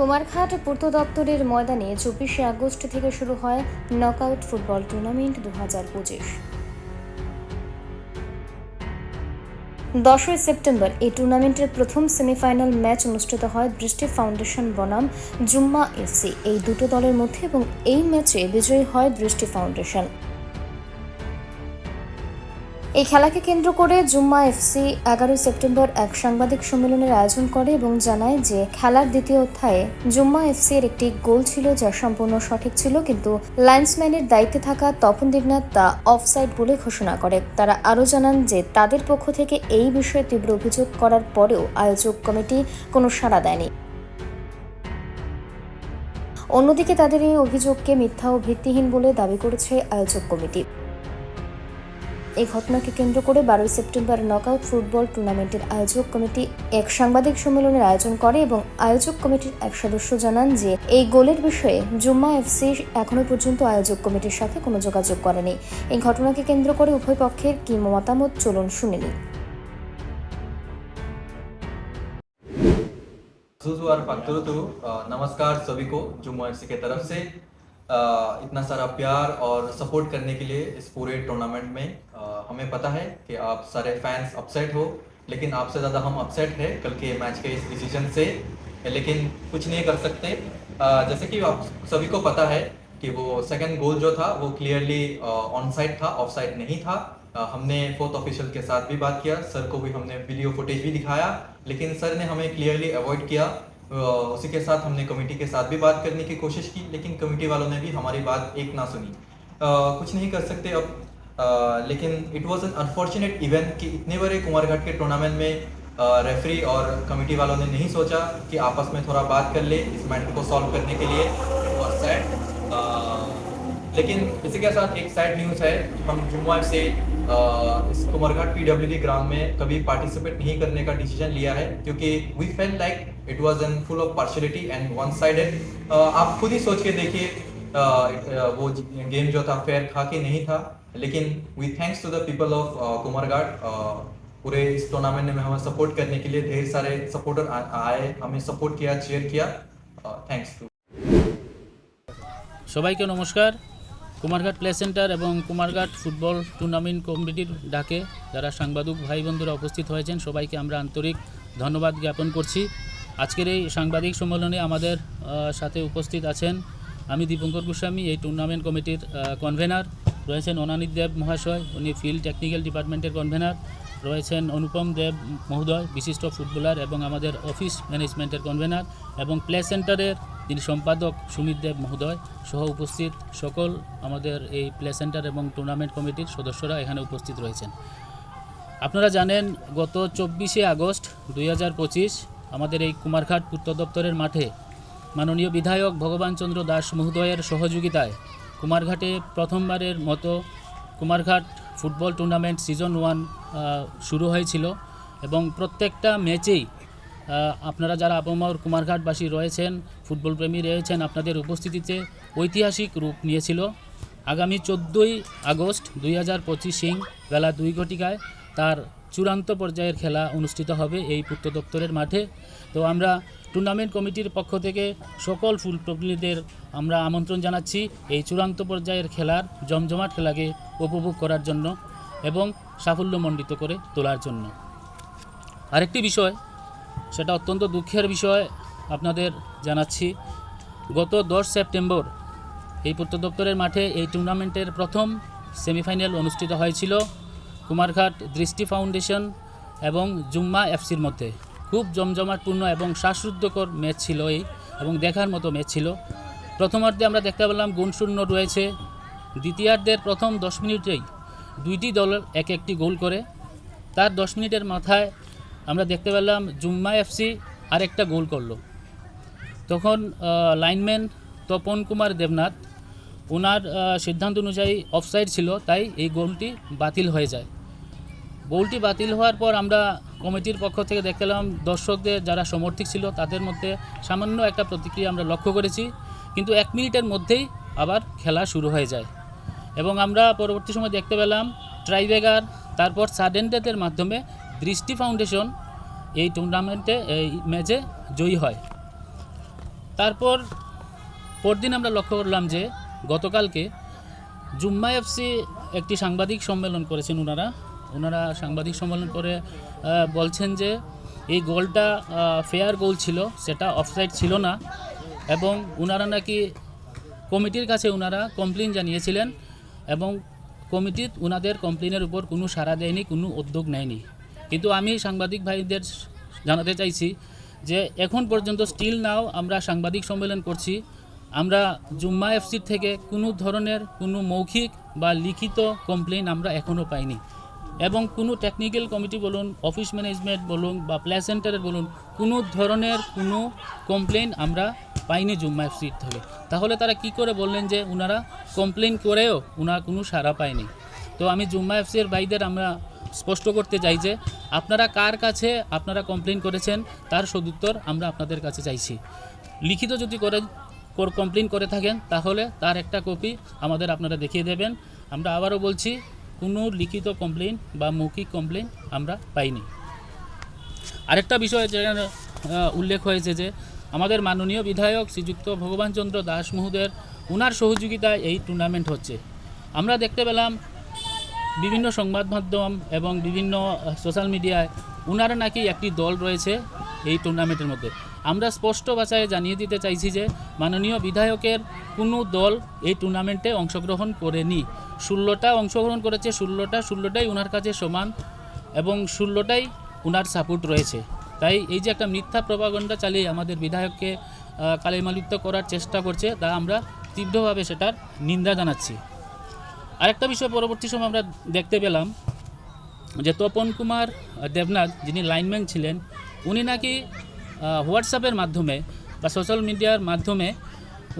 কুমারঘাট পূর্ত দপ্তরের ময়দানে চব্বিশে আগস্ট থেকে শুরু হয় নকআউট ফুটবল টুর্নামেন্ট দু হাজার পঁচিশ। দশই সেপ্টেম্বর এই টুর্নামেন্টের প্রথম সেমিফাইনাল ম্যাচ অনুষ্ঠিত হয় বৃষ্টি ফাউন্ডেশন বনাম জুম্মা এফসি। এই দুটো দলের মধ্যে এবং এই ম্যাচে বিজয়ী হয় বৃষ্টি ফাউন্ডেশন এই খেলাকে কেন্দ্র করে জুম্মা এফসি এগারোই সেপ্টেম্বর এক সাংবাদিক সম্মেলনের আয়োজন করে এবং জানায় যে খেলার দ্বিতীয় অধ্যায়ে জুম্মা এফসি এর একটি গোল ছিল যা সম্পূর্ণ সঠিক ছিল, কিন্তু লাইন্সম্যানের দায়িত্বে থাকা তপন দেবনাথ তা অফসাইড বলে ঘোষণা করে। তারা আরও জানান যে তাদের পক্ষ থেকে এই বিষয়ে তীব্র অভিযোগ করার পরেও আয়োজক কমিটি কোনো সাড়া দেয়নি। অন্যদিকে তাদের এই অভিযোগকে মিথ্যা ও ভিত্তিহীন বলে দাবি করেছে আয়োজক কমিটি। এই ঘটনাকে কেন্দ্র করে বারোই সেপ্টেম্বর নকআউট ফুটবল টুর্নামেন্টের আয়োজক কমিটি এক সাংবাদিক সম্মেলনের আয়োজন করে এবং আয়োজক কমিটির এক সদস্য জানান যে এই গোলের বিষয়ে জুম্মা এফসি এখনো পর্যন্ত আয়োজক কমিটির সাথে কোনো যোগাযোগ করেনি এই ঘটনাকে কেন্দ্র করে উভয় পক্ষের কি মতামত চলুন শুনে নিই सुजुआर पाक्तुरुतु नमस्कार सभी को जुम्मू एफसी के तरफ से अ, इतना सारा प्यार और सपोर्ट करने के लिए इस पूरे टूर्नामेंट में हमें पता है कि आप सारे फैंस अपसेट हो, लेकिन आपसे ज़्यादा हम अपसेट है कल के मैच के इस डिसीज़न से। लेकिन कुछ नहीं कर सकते। जैसे कि आप सभी को पता है कि वो सेकंड गोल जो था, वो क्लियरली ऑन साइड था ऑफ़ साइड नहीं था। हमने फोर्थ ऑफिशियल के साथ भी बात किया सर को भी हमने वीडियो फुटेज भी दिखाया, लेकिन सर ने हमें क्लियरली अवॉइड किया। उसी के साथ हमने कमेटी के साथ भी बात करने की कोशिश की लेकिन कमेटी वालों ने भी हमारी बात एक ना सुनी। अ, कुछ नहीं कर सकते अब। अ, लेकिन it was an unfortunate event कि इतने बड़े कुमारघाट के टूर्नामेंट में रेफरी और कमेटी वालों ने नहीं सोचा कि आपस में थोड़ा बात कर ले इस मैटर को सॉल्व करने के लिए। और सैड लेकिन इसी के साथ एक सैड न्यूज़ है। हम जुम्मू से इस कुमारघाट पीडब्ल्यूडी ग्राउंड में कभी पार्टिसिपेट नहीं करने का डिसीज़न लिया है क्योंकि we felt like it was an full of partiality and one sided आप खुद ही सोच के देखिए अ, अ, वो गेम जो था फेयर खा के नहीं था लेकिन we thanks to the people of Kumarghat पूरे इस टूर्नामेंट में हमें सपोर्ट करने के लिए ढेर सारे सपोर्टर आए हमें सपोर्ट किया चेयर किया थैंक्स टू সবাইকে নমস্কার কুমারঘাট প্লে সেন্টার এবং কুমারঘাট ফুটবল টুর্নামেন্ট কমিটির ডাকে যারা সাংবাদিক ভাই বন্ধুরা উপস্থিত হয়েছেন সবাইকে আমরা আন্তরিক ধন্যবাদ জ্ঞাপন করছি আজকের এই সাংবাদিক সম্মেলনে আমাদের সাথে উপস্থিত আছেন আমি দীপঙ্কর গোস্বামী, এই টুর্নামেন্ট কমিটির কনভেনার রয়েছেন অনানিত দেব মহাশয়, উনি ফিল্ড টেকনিক্যাল ডিপার্টমেন্টের কনভেনার রয়েছেন অনুপম দেব মহোদয়, বিশিষ্ট ফুটবলার এবং আমাদের অফিস ম্যানেজমেন্টের কনভেনার এবং প্লে সেন্টারের যিনি সম্পাদক সুমিত দেব মহোদয় সহ উপস্থিত সকল আমাদের এই প্লে সেন্টার এবং টুর্নামেন্ট কমিটির সদস্যরা এখানে উপস্থিত রয়েছেন। আপনারা জানেন, গত চব্বিশে আগস্ট দুই হাজার পঁচিশ আমাদের এই কুমারঘাট পূর্ত দপ্তরের মাঠে মাননীয় বিধায়ক ভগবান চন্দ্র দাস মহোদয়ের সহযোগিতায় কুমারঘাটে প্রথমবারের মতো Kumarghat football tournament season one শুরু হয়েছিল এবং প্রত্যেকটা ম্যাচেই আপনারা যারা আপামর কুমারঘাটবাসী রয়েছেন ফুটবল প্রেমী রয়েছেন, আপনাদের উপস্থিতিতে ঐতিহাসিক রূপ নিয়েছিল। আগামী চোদ্দোই আগস্ট দুই হাজার পঁচিশ সিং বেলা দুই ঘটিকায় তার চূড়ান্ত পর্যায়ের খেলা অনুষ্ঠিত হবে এই পূর্ত দপ্তরের মাঠে। তো আমরা টুর্নামেন্ট কমিটির পক্ষ থেকে সকল ফুল প্রতিনিধিদের আমরা আমন্ত্রণ জানাচ্ছি এই চূড়ান্ত পর্যায়ের খেলার জমজমাট খেলাকে উপভোগ করার জন্য এবং সাফল্যমণ্ডিত করে তোলার জন্য। আরেকটি বিষয়, সেটা অত্যন্ত দুঃখের বিষয় আপনাদের জানাচ্ছি। গত দশ সেপ্টেম্বর এই পূর্ত দপ্তরের মাঠে এই টুর্নামেন্টের প্রথম সেমিফাইনাল অনুষ্ঠিত হয়েছিল। কুমারঘাট দৃষ্টি ফাউন্ডেশন এবং জুম্মা এফসির মধ্যে। খুব জমজমাটপূর্ণ এবং শ্বাসরুদ্ধকর ম্যাচ ছিল এই এবং দেখার মতো ম্যাচ ছিল। প্রথমার্ধে আমরা দেখতে পেলাম গুণশূন্য রয়েছে। দ্বিতীয়ার্ধের প্রথম দশ মিনিটেই দুইটি দল এক একটি গোল করে। তার দশ মিনিটের মাথায় আমরা দেখতে পেলাম জুম্মা এফসি আরেকটা গোল করল। তখন লাইনম্যান তপন কুমার দেবনাথ ওনার সিদ্ধান্ত অনুযায়ী অফসাইড ছিল, তাই এই গোলটি বাতিল হয়ে যায়। গোলটি বাতিল হওয়ার পর আমরা কমিটির পক্ষ থেকে দেখলাম, দর্শকদের যারা সমর্থক ছিল তাদের মধ্যে সামান্য একটা প্রতিক্রিয়া আমরা লক্ষ্য করেছি। কিন্তু এক মিনিটের মধ্যেই আবার খেলা শুরু হয়ে যায়। এবং আমরা পরবর্তী সময় দেখতে পেলাম, ট্রাইবেগার, তারপর সাডেন ডেথের মাধ্যমে দৃষ্টি ফাউন্ডেশন এই টুর্নামেন্টে, এই ম্যাচে জয়ী হয়। তারপর পরদিন আমরা লক্ষ্য করলাম যে গতকালকে জুম্মা এফসি একটি সাংবাদিক সম্মেলন করেছেন ওনারা ওনারা সাংবাদিক সম্মেলন করে বলছেন যে এই গোলটা ফেয়ার গোল ছিল, সেটা অফসাইড ছিল না। এবং ওনারা নাকি কমিটির কাছে ওনারা কমপ্লেন জানিয়েছিলেন এবং কমিটি ওনাদের কমপ্লেনের উপর কোনো সাড়া দেয়নি, কোনো উদ্যোগ নেয়নি। কিন্তু আমি সাংবাদিক ভাইদের জানাতে চাইছি যে এখন পর্যন্ত স্টিল নাও আমরা সাংবাদিক সম্মেলন করছি। আমরা জুম্মা এফসির থেকে কোনো ধরনের কোনো মৌখিক বা লিখিত কমপ্লেন আমরা এখনও পাইনি। এবং কোনো টেকনিক্যাল কমিটি বলুন অফিস ম্যানেজমেন্ট বলুন বা প্লে সেন্টারের বলুন, কোনো ধরনের কোনো কমপ্লেন আমরা পাইনি জুম্মা এফসির থেকে। তাহলে তারা কি করে বললেন যে ওনারা কমপ্লেন করেও ওনারা কোনো সাড়া পায়নি? তো আমি জুম্মা এফসির ভাইদের আমরা স্পষ্ট করতে চাই যে আপনারা কার কাছে আপনারা কমপ্লেন করেছেন, তার সদুত্তর আমরা আপনাদের কাছে চাইছি। লিখিত যদি করে কমপ্লেন করে থাকেন, তাহলে তার একটা কপি আমাদের আপনারা দেখিয়ে দেবেন। আমরা আবারও বলছি কোনো লিখিত কমপ্লেন বা মৌখিক কমপ্লেন আমরা পাইনি। আরেকটা বিষয় যেখানে উল্লেখ হয়েছে যে, আমাদের মাননীয় বিধায়ক শ্রীযুক্ত ভগবানচন্দ্র দাস মহোদয়ের ওনার সহযোগিতায় এই টুর্নামেন্ট হচ্ছে। আমরা দেখতে পেলাম বিভিন্ন সংবাদ মাধ্যম এবং বিভিন্ন সোশ্যাল মিডিয়ায় ওনারা নাকি একটি দল রয়েছে এই টুর্নামেন্টের মধ্যে। আমরা স্পষ্ট ভাষায় জানিয়ে দিতে চাইছি যে, মাননীয় বিধায়কের কোনো দল এই টুর্নামেন্টে অংশগ্রহণ করেনি। ষোলোটা অংশগ্রহণ করেছে, ষোলোটা, ষোলোটাই ওনার কাছে সমান এবং ষোলোটাই ওনার সাপোর্ট রয়েছে। তাই এই যে একটা মিথ্যা প্রভাগণ্ডা চালিয়ে আমাদের বিধায়ককে কালিমালিপ্ত করার চেষ্টা করছে, তা আমরা তীব্রভাবে সেটার নিন্দা জানাচ্ছি। আরেকটা বিষয় পরবর্তী সময় আমরা দেখতে পেলাম যে তপন কুমার দেবনাথ যিনি লাইনম্যান ছিলেন, উনি নাকি হোয়াটসঅ্যাপের মাধ্যমে বা সোশ্যাল মিডিয়ার মাধ্যমে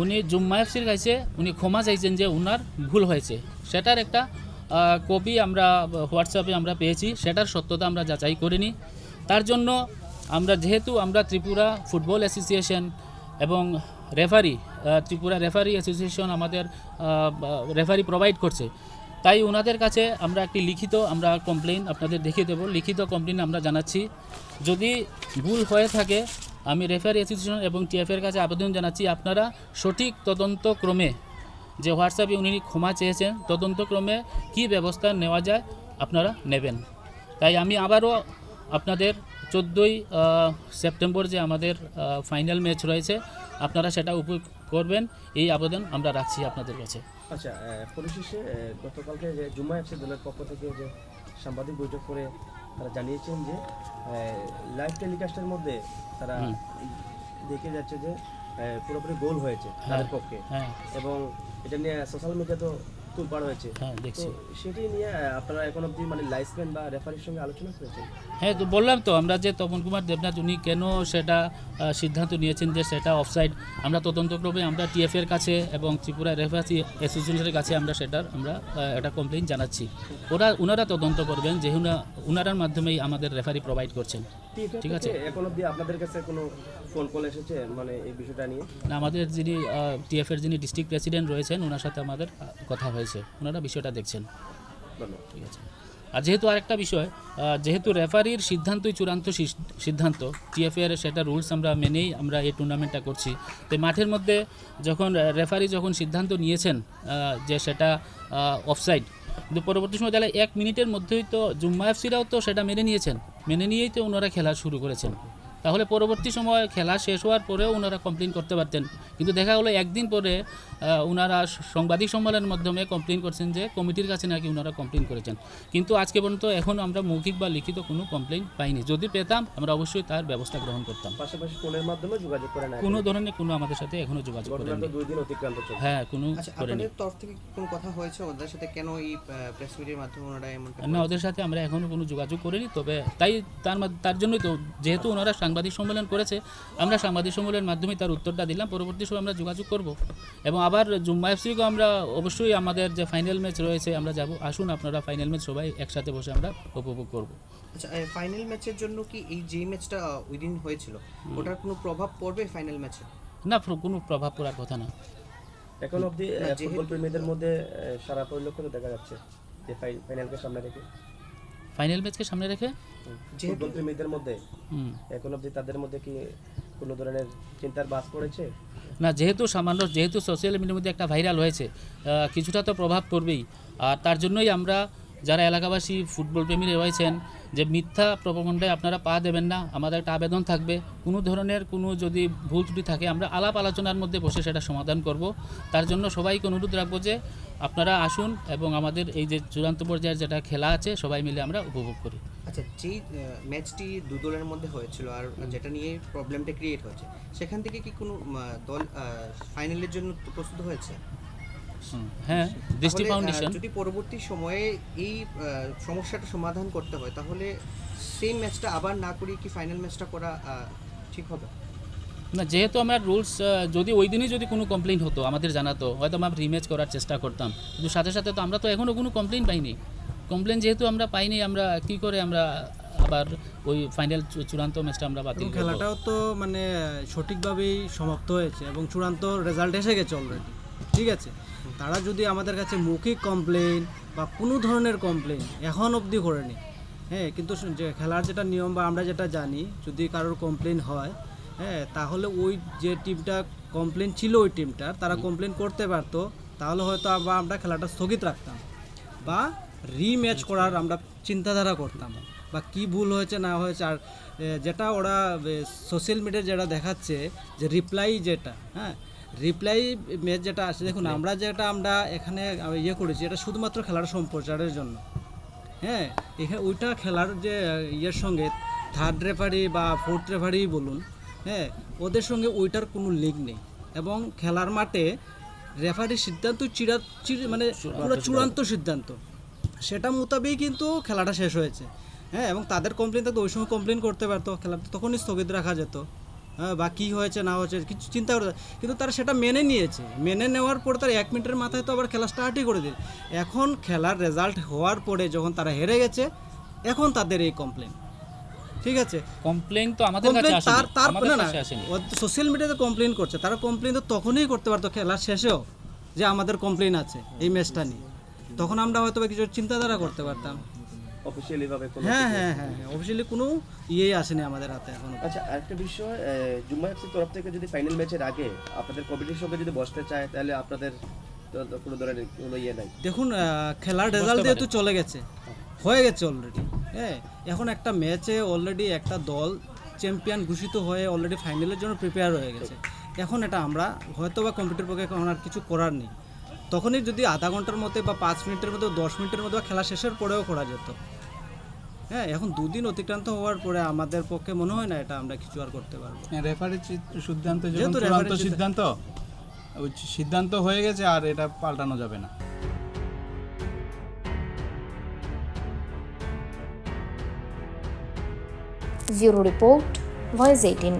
উনি জুম্মা এফসির কাছে উনি ক্ষমা চাইছেন যে উনার ভুল হয়েছে। সেটার একটা কপি আমরা হোয়াটসঅ্যাপে আমরা পেয়েছি, সেটার সত্যতা আমরা যাচাই করিনি। তার জন্য আমরা যেহেতু আমরা ত্রিপুরা ফুটবল অ্যাসোসিয়েশন এবং রেফারি ত্রিপুরা রেফারি অ্যাসোসিয়েশন আমাদের রেফারি প্রোভাইড করছে। তাই ওনাদের কাছে আমরা একটি লিখিত আমরা কমপ্লেন আপনাদের দেখিয়ে দেবো। লিখিত কমপ্লেন আমরা জানাচ্ছি। যদি ভুল হয়ে থাকে আমি রেফারি অ্যাসোসিয়েশন এবং টিএফের কাছে আবেদন জানাচ্ছি, আপনারা সঠিক তদন্ত ক্রমে যে হোয়াটসঅ্যাপে উনি ক্ষমা চেয়েছেন, তদন্তক্রমে কী ব্যবস্থা নেওয়া যায় আপনারা নেবেন। তাই আমি আবারও আপনাদের চোদ্দোই সেপ্টেম্বর যে আমাদের ফাইনাল ম্যাচ রয়েছে, আপনারা সেটা উপভোগ করবেন। এই আবেদন আমরা রাখছি আপনাদের কাছে। আচ্ছা পরিশেষে গতকালকে যে জুম্মা এফসি দলের পক্ষ থেকে যে সাংবাদিক বৈঠক করে তারা জানিয়েছেন যে লাইভ টেলিকাস্টের মধ্যে তারা দেখে যাচ্ছে যে পুরোপুরি গোল হয়েছে তাদের পক্ষে। হ্যাঁ। এবং এটা নিয়ে সোশ্যাল মিডিয়া তো তুলপাড় হয়েছে। হ্যাঁ দেখছি। সেটি নিয়ে আপনারা এখন অবধি মানে লাইসম্যান বা রেফারির সঙ্গে আলোচনা করেছেন? হ্যাঁ তো বললাম তো আমরা যে তপন কুমার দেবনাথ উনি কেন সেটা সিদ্ধান্ত নিয়েছেন যে সেটা অফসাইড আমরা তদন্তক্রমে আমরা টিএফের কাছে এবং ত্রিপুরা রেফারি অ্যাসোসিয়েশনের কাছে আমরা সেটার আমরা একটা কমপ্লেন জানাচ্ছি। ওরা ওনারা তদন্ত করবেন যে ওনারার মাধ্যমেই আমাদের রেফারি প্রোভাইড করছেন। ঠিক আছে। এখন অবধি আপনাদের কাছে কোনো ফোন কল এসেছে মানে এই বিষয়টা নিয়ে? না, আমাদের যিনি টিএফের যিনি ডিস্ট্রিক্ট প্রেসিডেন্ট রয়েছেন ওনার সাথে আমাদের কথা হয়েছে। ওনারা বিষয়টা দেখছেন। ঠিক আছে। আর যেহেতু আরেকটা বিষয় যেহেতু রেফারির সিদ্ধান্তই চূড়ান্ত সিদ্ধান্ত টিএফের সেটা রুলস আমরা মেনেই আমরা এই টুর্নামেন্টটা করছি। তো মাঠের মধ্যে যখন রেফারি যখন সিদ্ধান্ত নিয়েছেন যে সেটা অফসাইড কিন্তু পরবর্তী সময় তাহলে এক মিনিটের মধ্যেই তো জুম্মা এফসিরাও তো সেটা মেনে নিয়েছেন। মেনে নিয়েই তো ওনারা খেলা শুরু করেছেন। তাহলে পরবর্তী সময় খেলা শেষ হওয়ার পরেও ওনারা কমপ্লেন করতে পারতেন। কিন্তু দেখা গেলো একদিন পরে ওনারা সাংবাদিক সম্মেলনের মাধ্যমে কমপ্লেন করছেন যে কমিটির কাছে নাকি ওনারা কমপ্লেন করেছেন। কিন্তু আজকে পর্যন্ত এখন আমরা মৌখিক বা লিখিত কোনো কমপ্লেন পাইনি। যদি পেতাম আমরা অবশ্যই তার ব্যবস্থা গ্রহণ করতাম। পাশাপাশি ফোনের মাধ্যমে যোগাযোগ করে না কোনো ধরনের কোনো আমাদের সাথে এখনও যোগাযোগ করেনি। দুই দিন অতিক্রান্ত চলছে। হ্যাঁ কোনো আচ্ছা করেনি। তরফ থেকে কোনো কথা হয়েছে? ওদের সাথে কেন এই প্রেস মিটের মাধ্যমে ওনারা এমনটা না ওদের সাথে আমরা এখনও কোনো যোগাযোগ করিনি তবে তাই তার তার জন্যই তো যেহেতু ওনারা সাংবাদিক সম্মেলন করেছে আমরা সাংবাদিক সম্মেলনের মাধ্যমে তার উত্তরটা দিলাম পরবর্তী সময় আমরা যোগাযোগ করব। এবং আবার জুম্মা এফসিকেও আমরা অবশ্যই আমাদের যে ফাইনাল ম্যাচ রয়েছে আমরা যাব। আসুন আপনারা ফাইনাল ম্যাচ সবাই একসাথে বসে আমরা উপভোগ করব। আচ্ছা ফাইনাল ম্যাচের জন্য কি এই যে ম্যাচটা ওই দিন হয়েছিল ওটার কোনো প্রভাব পড়বে ফাইনাল ম্যাচে না কোনো প্রভাব পড়ার কথা না। এখন অবধি ফুটবল প্রেমীদের মধ্যে সারা পরিলক্ষিত দেখা যাচ্ছে যে ফাইনালকে সামনে রেখে। ফাইনাল ম্যাচকে সামনে রেখে? যেহেতু মধ্যে এখন অবধি তাদের মধ্যে কি কোনো ধরনের চিন্তার বাস পড়েছে? না যেহেতু সামান্য যেহেতু সোশ্যাল মিডিয়ার মধ্যে একটা ভাইরাল হয়েছে কিছুটা তো প্রভাব পড়বেই। আর তার জন্যই আমরা যারা এলাকাবাসী ফুটবল প্রেমী রয়েছেন যে মিথ্যা প্রপাগণ্ডায় আপনারা পা দেবেন না আমাদের একটা আবেদন থাকবে। কোনো ধরনের কোনো যদি ভুল ত্রুটি থাকে আমরা আলাপ আলোচনার মধ্যে বসে সেটা সমাধান করব। তার জন্য সবাইকে অনুরোধ রাখব যে আপনারা আসুন এবং আমাদের এই যে চূড়ান্ত পর্যায়ের যেটা খেলা আছে সবাই মিলে আমরা উপভোগ করি। আচ্ছা যেই ম্যাচটি দু দলের মধ্যে হয়েছিল আর যেটা নিয়ে প্রবলেমটা ক্রিয়েট হয়েছে সেখান থেকে কি কোনো দল ফাইনালের জন্য প্রস্তুত হয়েছে? হ্যাঁ দৃষ্টি ফাউন্ডেশন যদি পরবর্তী সময়ে এই সমস্যাটা সমাধান করতে হয় তাহলে সেম ম্যাচটা আবার না করিয়ে কি ফাইনাল ম্যাচটা করা ঠিক হবে? না যেহেতু আমার রুলস যদি ওই দিনই যদি কোনো কমপ্লেন হতো আমাদের জানাতো হয়তো আমরা রিম্যাচ করার চেষ্টা করতাম। কিন্তু সাথে সাথে তো আমরা তো এখনও কোনো কমপ্লেন পাইনি। কমপ্লেন যেহেতু আমরা পাইনি আমরা কি করে আমরা আবার ওই ফাইনাল চূড়ান্ত ম্যাচটা আমরা বাতিল খেলাটাও তো মানে সঠিকভাবেই সমাপ্ত হয়েছে এবং চূড়ান্ত রেজাল্ট এসে গেছে অলরেডি ঠিক আছে? তারা যদি আমাদের কাছে মৌখিক কমপ্লেন বা কোনো ধরনের কমপ্লেন এখন অবধি করেনি হ্যাঁ কিন্তু যে খেলার যেটা নিয়ম বা আমরা যেটা জানি যদি কারোর কমপ্লেন হয় হ্যাঁ তাহলে ওই যে টিমটা কমপ্লেন ছিল ওই টিমটার তারা কমপ্লেন করতে পারতো তাহলে হয়তো আবার আমরা খেলাটা স্থগিত রাখতাম। বা রিম্যাচ করার আমরা চিন্তাধারা করতাম। বা কি ভুল হয়েছে না হয়েছে আর যেটা ওরা সোশ্যাল মিডিয়ায় যেটা দেখাচ্ছে যে রিপ্লাই যেটা হ্যাঁ? রিপ্লাই ম্যাচ যেটা আছে দেখুন আমরা যেটা আমরা এখানে ইয়ে করেছি এটা শুধুমাত্র খেলার সম্প্রচারের জন্য। হ্যাঁ? এখানে ওইটা খেলার যে ইয়ের সঙ্গে থার্ড রেফারি বা ফোর্থ রেফারি বলুন হ্যাঁ? ওদের সঙ্গে ওইটার কোনো লিঙ্ক নেই। এবং খেলার মাঠে রেফারির সিদ্ধান্ত চিরা চির মানে পুরো চূড়ান্ত সিদ্ধান্ত। সেটা মোতাবেক কিন্তু খেলাটা শেষ হয়েছে। হ্যাঁ এবং তাদের কমপ্লেন থাকতো ওই সময় কমপ্লেন করতে পারতো খেলা তখনই স্থগিত রাখা যেত। হ্যাঁ বা কী হয়েছে না হয়েছে কিছু চিন্তা করে কিন্তু তারা সেটা মেনে নিয়েছে। মেনে নেওয়ার পর তার এক মিনিটের মাথায় তো আবার খেলা স্টার্টই করে দিল। এখন খেলার রেজাল্ট হওয়ার পরে যখন তারা হেরে গেছে এখন তাদের এই কমপ্লেন ঠিক আছে? কমপ্লেন তো আমাদের কাছে তার তার না না সোশ্যাল মিডিয়াতে কমপ্লেন করছে। তারা কমপ্লেন তো তখনই করতে পারতো খেলার শেষেও যে আমাদের কমপ্লেন আছে এই ম্যাচটা নিয়ে। তখন আমরা হয়তো কিছু চিন্তাধারা করতে পারতাম। অফিসিয়ালি ভাবে কোনো হ্যাঁ হ্যাঁ হ্যাঁ অবশ্যই কোনো ইয়েই আসেনি আমাদের হাতে এখনও। আচ্ছা আরেকটা বিষয় জুম্মা এফসির তরফ থেকে যদি ফাইনাল ম্যাচের আগে আপনাদের কমিটির সঙ্গে যদি বসতে চায় তাহলে আপনাদের কোনো ধরনের কোনো ইয়ে নাই? দেখুন খেলার রেজাল্ট যেহেতু চলে গেছে হয়ে গেছে অলরেডি হ্যাঁ এখন একটা ম্যাচে অলরেডি একটা দল চ্যাম্পিয়ন ঘোষিত হয়ে অলরেডি ফাইনালের জন্য প্রিপেয়ার হয়ে গেছে। এখন এটা আমরা হয়তো বা কম্পিউটার পক্ষে এখন আর কিছু করার নেই। তখনই যদি আধা ঘণ্টার মধ্যে বা পাঁচ মিনিটের মধ্যে দশ মিনিটের মধ্যে বা খেলা শেষের পরেও করা যেত। হ্যাঁ এখন দুদিন অতিক্রান্ত হওয়ার পরে আমাদের পক্ষে মনে হয় না এটা আমরা কিছু আর করতে পারব। রেফারির সিদ্ধান্ত যেহেতু চূড়ান্ত সিদ্ধান্ত সিদ্ধান্ত হয়ে গেছে আর এটা পাল্টানো যাবে না। Bureau report voice eighteen